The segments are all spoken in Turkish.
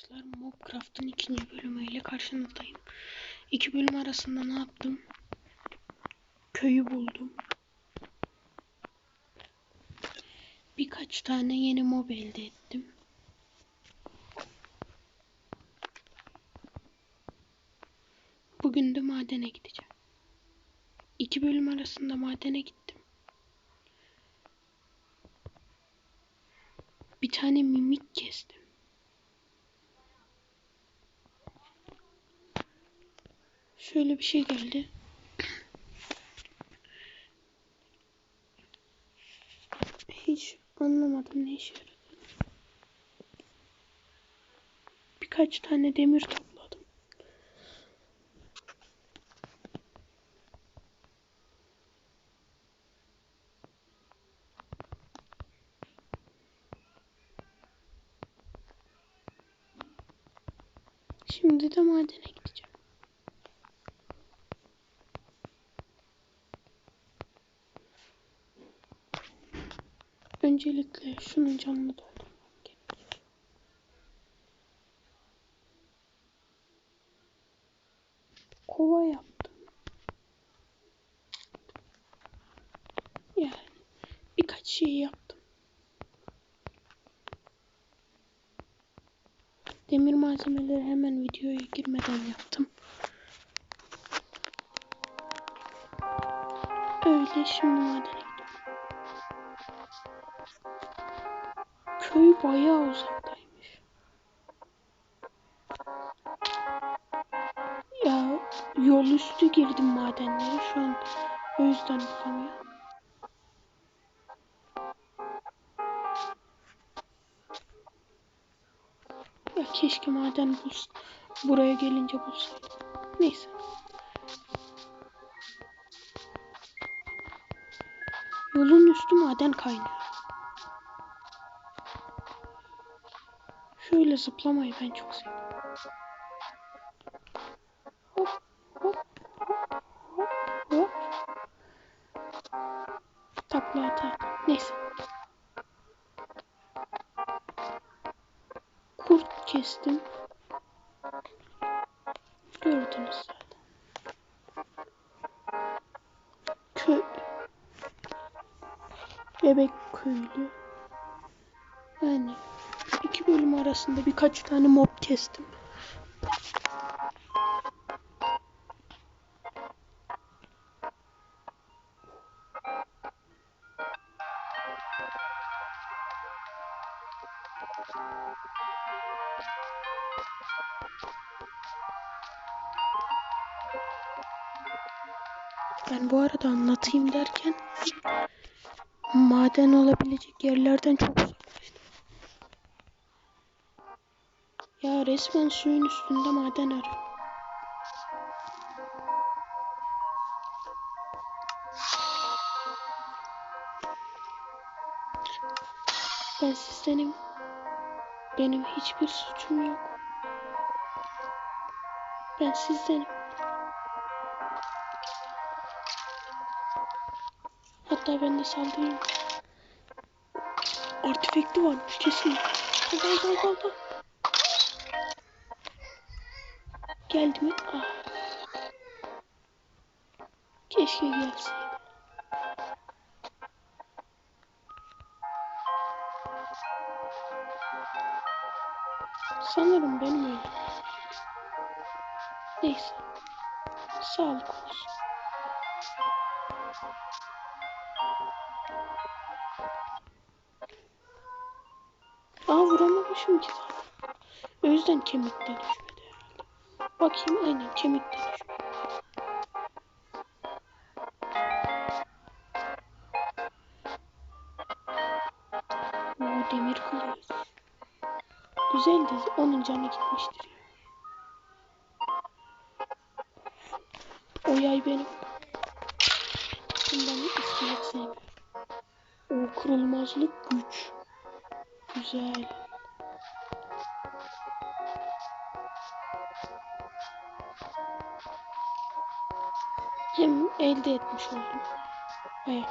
arkadaşlar. Mobcraft'ın ikinci bölümüyle karşınızdayım. İki bölüm arasında ne yaptım? Köyü buldum. Birkaç tane yeni mob elde ettim. Bugün de madene gideceğim. İki bölüm arasında madene gittim. Bir tane mimik kestim. Şöyle bir şey geldi. Hiç anlamadım ne işe. Birkaç tane demir topladım. Şimdi de madene gideceğim. Öncelikle şunun canını doldurmam gerekiyor. Kova yaptım. Yani birkaç şey yaptım. Demir malzemeleri hemen videoya girmeden yaptım. Öyle şimdi madene Köy bayağı uzaktaymış. Ya yol üstü girdim madenlere şu an o yüzden bulamıyorum. Ya keşke maden buls buraya gelince bulsaydım. Neyse. Yolun üstü maden kaynıyor. Şöyle zıplamayı ben çok seviyorum. Hop hop hop hop hop. Takla atar. Neyse. Kurt kestim. Gördünüz zaten. Köy. Bebek köylü. Arasında birkaç tane mob kestim. Ben bu arada anlatayım derken maden olabilecek yerlerden çok uzaklaştım. Ya resmen suyun üstünde maden arıyorum. Ben sizdenim. Benim hiçbir suçum yok. Ben sizdenim. Hatta ben de saldırıyorum. Artifekti varmış kesin. Al al al al. Geldi mi? Ah. Keşke gelseydi. Sanırım benim öyle. Neyse. Sağlık olsun. Aa vuramamışım ki. O yüzden kemikte düşmedi herhalde. Bakayım aynen kemikte düşmedi. Oo demir kılıç. Güzeldi. Onun canı gitmiştir. O yay benim. Bundan iskelet. O kırılmazlık güç. Güzel. hem elde etmiş oldum. Evet.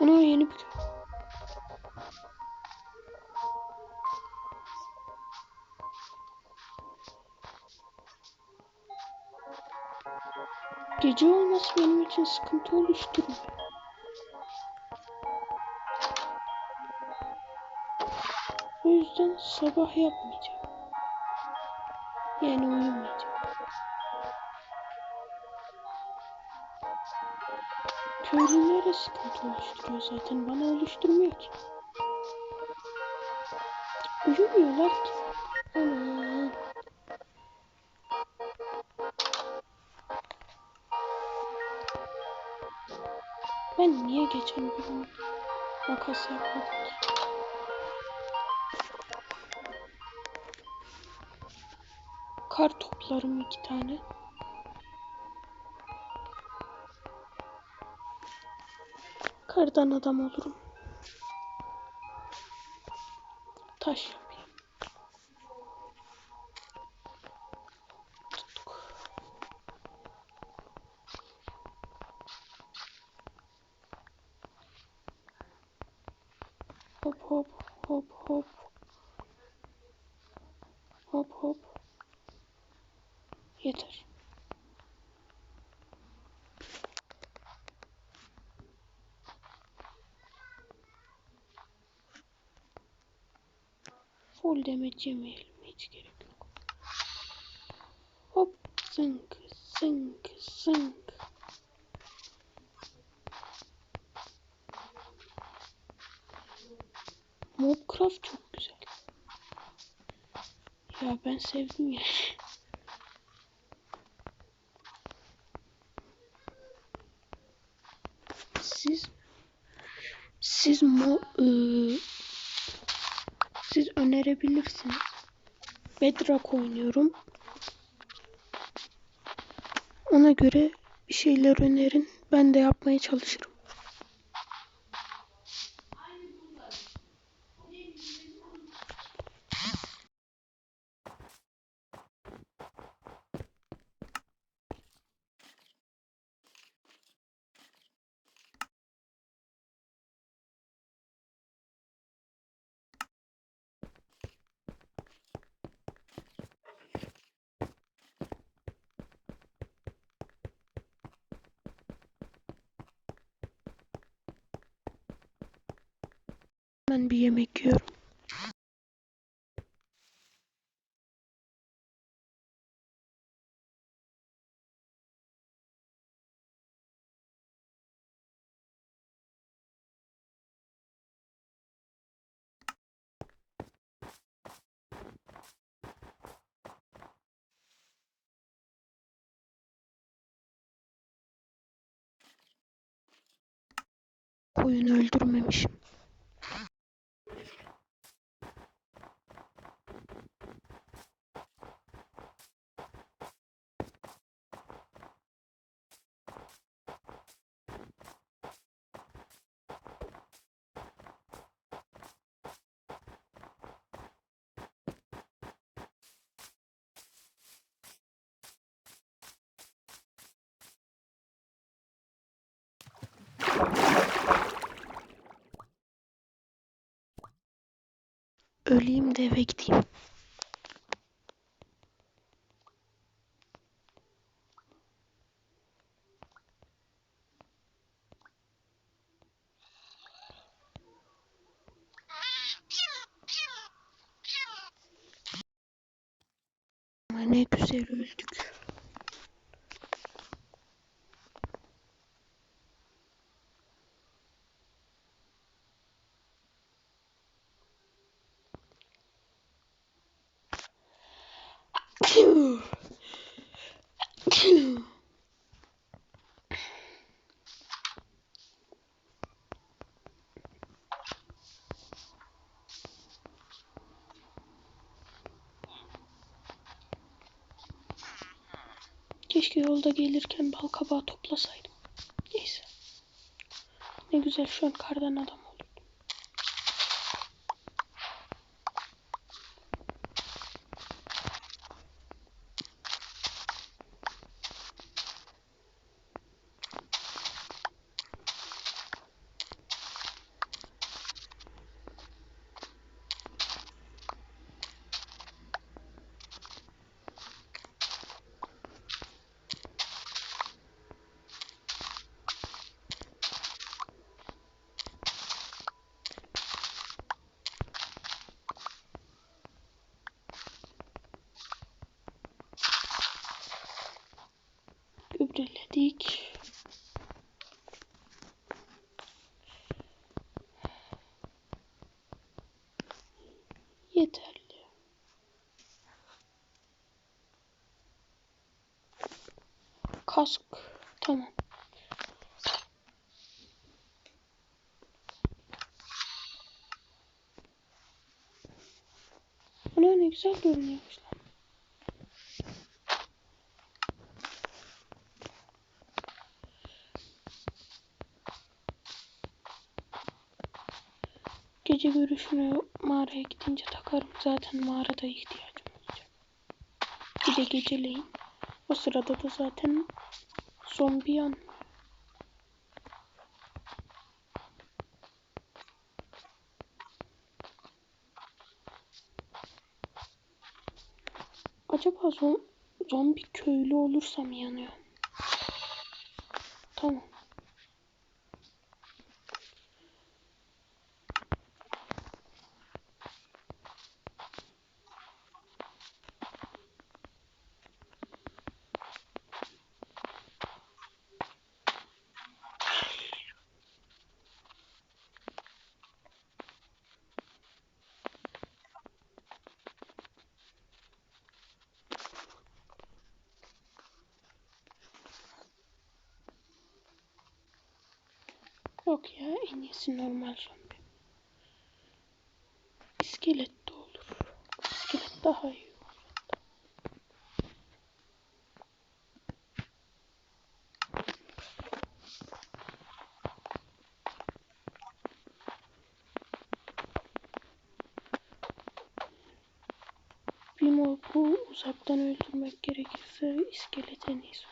Ona yeni bir Gece olması benim için sıkıntı oluşturmuyor. Yüzden sabah yapmayacağım. Yani uyumayacağım. Köylülere sıkıntı oluşturuyor zaten. Bana oluşturmuyor ki. Uyumuyorlar ki. Aman. Ben niye geçen gün makas yapmadım ki? Kar toplarım iki tane. Kardan adam olurum. Taş yapayım. Hop hop hop. Hop hop. Yeter. Full damage yemeyelim. Hiç gerek yok. Hop. Zınk. Zınk. Zınk. Mobcraft çok güzel. Ya ben sevdim ya. Siz siz mo ıı, siz önerebilirsiniz. Bedrock oynuyorum. Ona göre bir şeyler önerin. Ben de yapmaya çalışırım. Ben bir yemek yiyorum. Koyun öldürmemişim. Öleyim de eve gideyim. Ne güzel öldük. Keşke yolda gelirken bal kabağı toplasaydım. Neyse. Ne güzel şu an kardan adam oldum. Gübreledik. Yeterli. Kask. Tamam. Buna ne güzel görünüyormuş lan. Gece görüşünü mağaraya gidince takarım. Zaten mağarada ihtiyacım olacak. Bir de geceleyin. O sırada da zaten zombi yan. Acaba zom zombi köylü olursam yanıyor. Tamam. Yok ya en iyisi normal zombi. İskelet de olur. İskelet daha iyi. Bir mobu uzaktan öldürmek gerekirse iskelet en iyisi.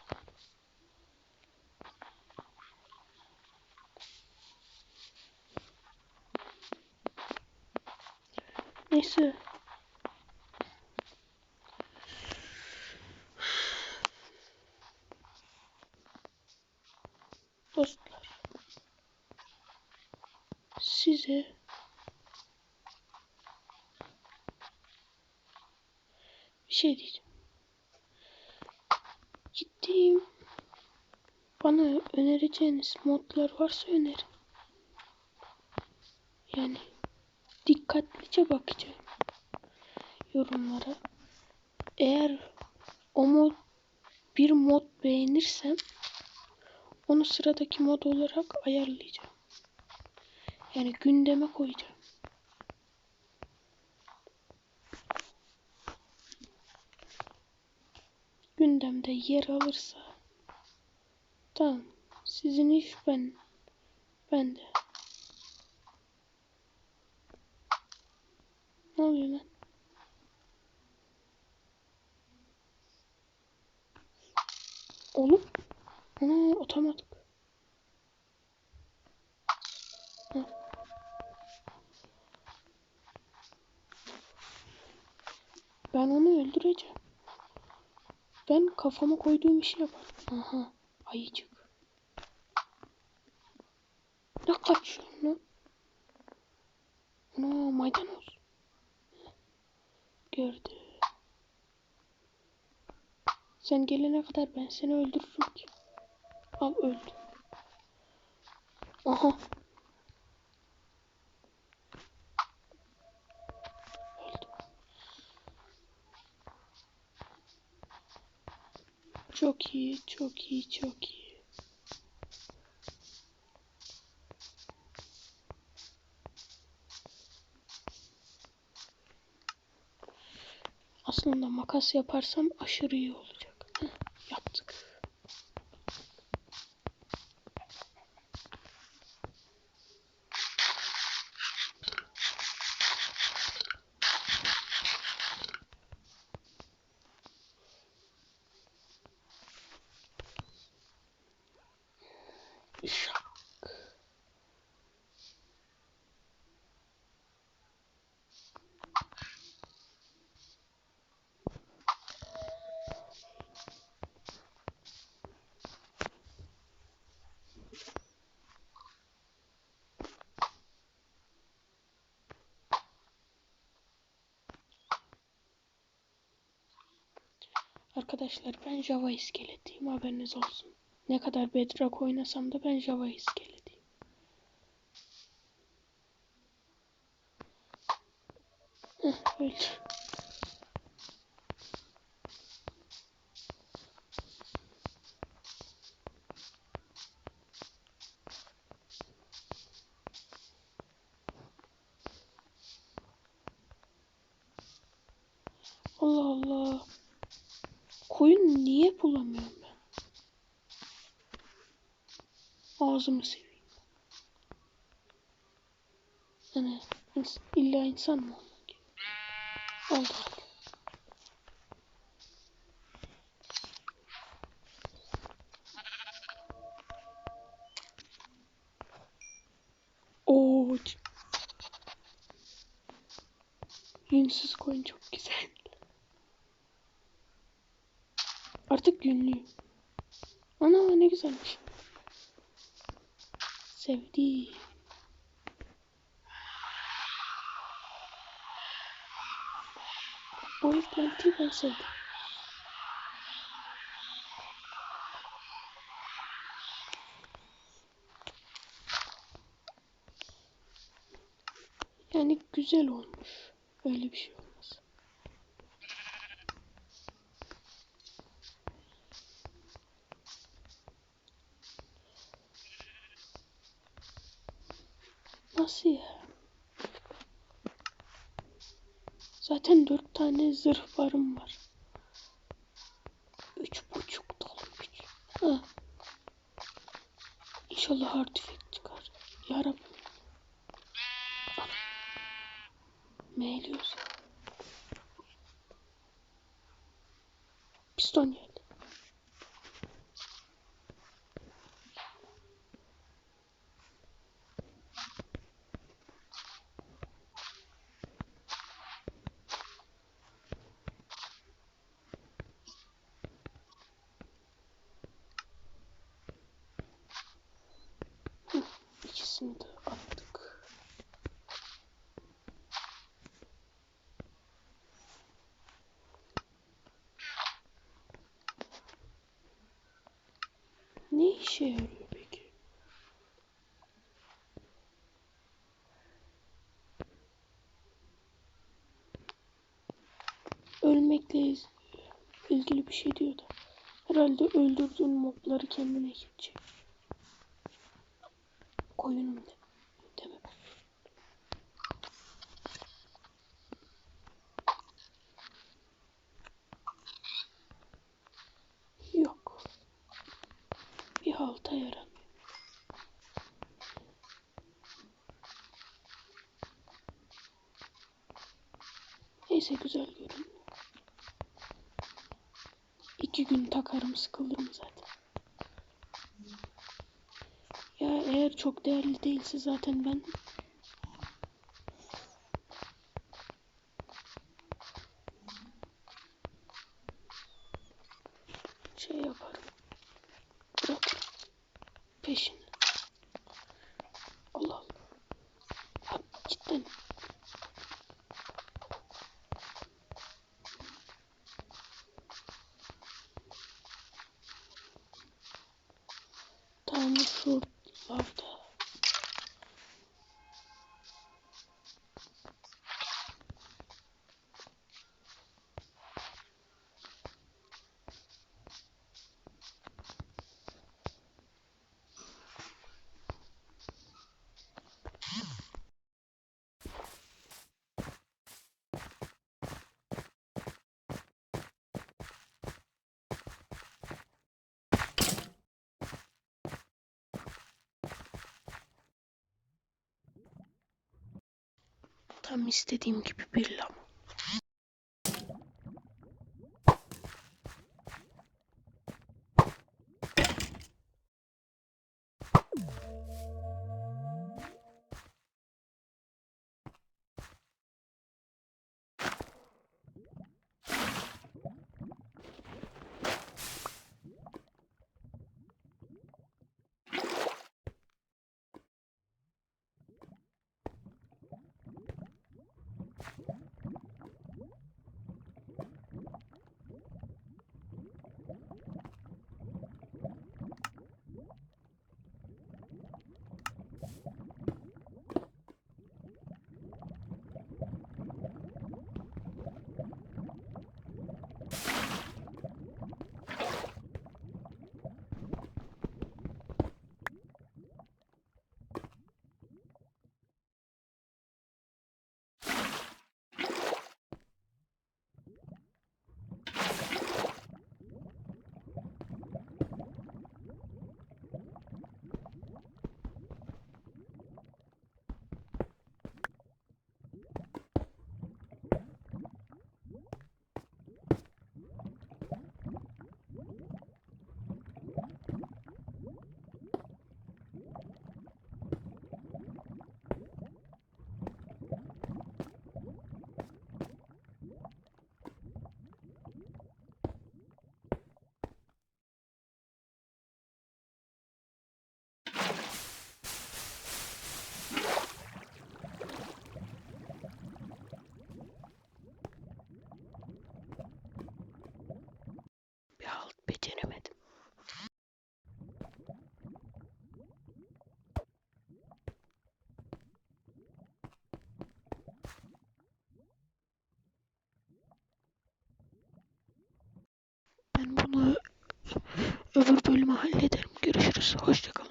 Neyse. Dostlar. Size bir şey diyeceğim. Gittiğim bana önereceğiniz modlar varsa önerin. Yani dikkatlice bakacağım yorumlara. Eğer o mod bir mod beğenirsem onu sıradaki mod olarak ayarlayacağım. Yani gündeme koyacağım. Gündemde yer alırsa tamam. Sizin iş ben ben de. Ne oluyor lan? Oğlum. Ana otomatik. Hı. Ben onu öldüreceğim. Ben kafama koyduğum işi yaparım. Aha. Ayıcık. Ne kaçıyorsun lan? Sen gelene kadar ben seni öldürürüm ki. Al öldü. Aha. Çok iyi, çok iyi, çok iyi. Aslında makas yaparsam aşırı iyi olacak. Arkadaşlar ben Java iskeletiyim haberiniz olsun. Ne kadar Bedrock oynasam da ben Java iskeletiyim. Öyle. Allah Allah. Koyun niye bulamıyorum ben? Ağzımı seveyim. Hani ins- illa insan mı olmak gerekiyor? Oldu hadi. Oo. Yünsüz koyun çok güzel. Artık günlüyüm. Ana ne güzelmiş. Sevdi. Bu eklentiyi ben sevdim. Yani güzel olmuş. Öyle bir şey olmaz. Nasıl ya? Zaten dört tane zırh varım var. Üç buçuk dolu üç. Ha. İnşallah artifact çıkar. Yarabbim. Meyliyoruz. Ne işe yarıyor peki? Ölmekle ilgili bir şey diyor da. Herhalde öldürdüğün mobları kendine gidecek. Koyunum de. Deme. Yok. Bir halta yaramıyor. Neyse güzel görünüyor. İki gün takarım sıkılırım zaten. Ya eğer çok değerli değilse zaten ben şey yaparım. Bırakırım. Peşin. Allah Allah. Ha, cidden. Tam şuralarda. Tam istediğim gibi bir Ben bunu öbür bölüme hallederim. Görüşürüz. Hoşçakalın.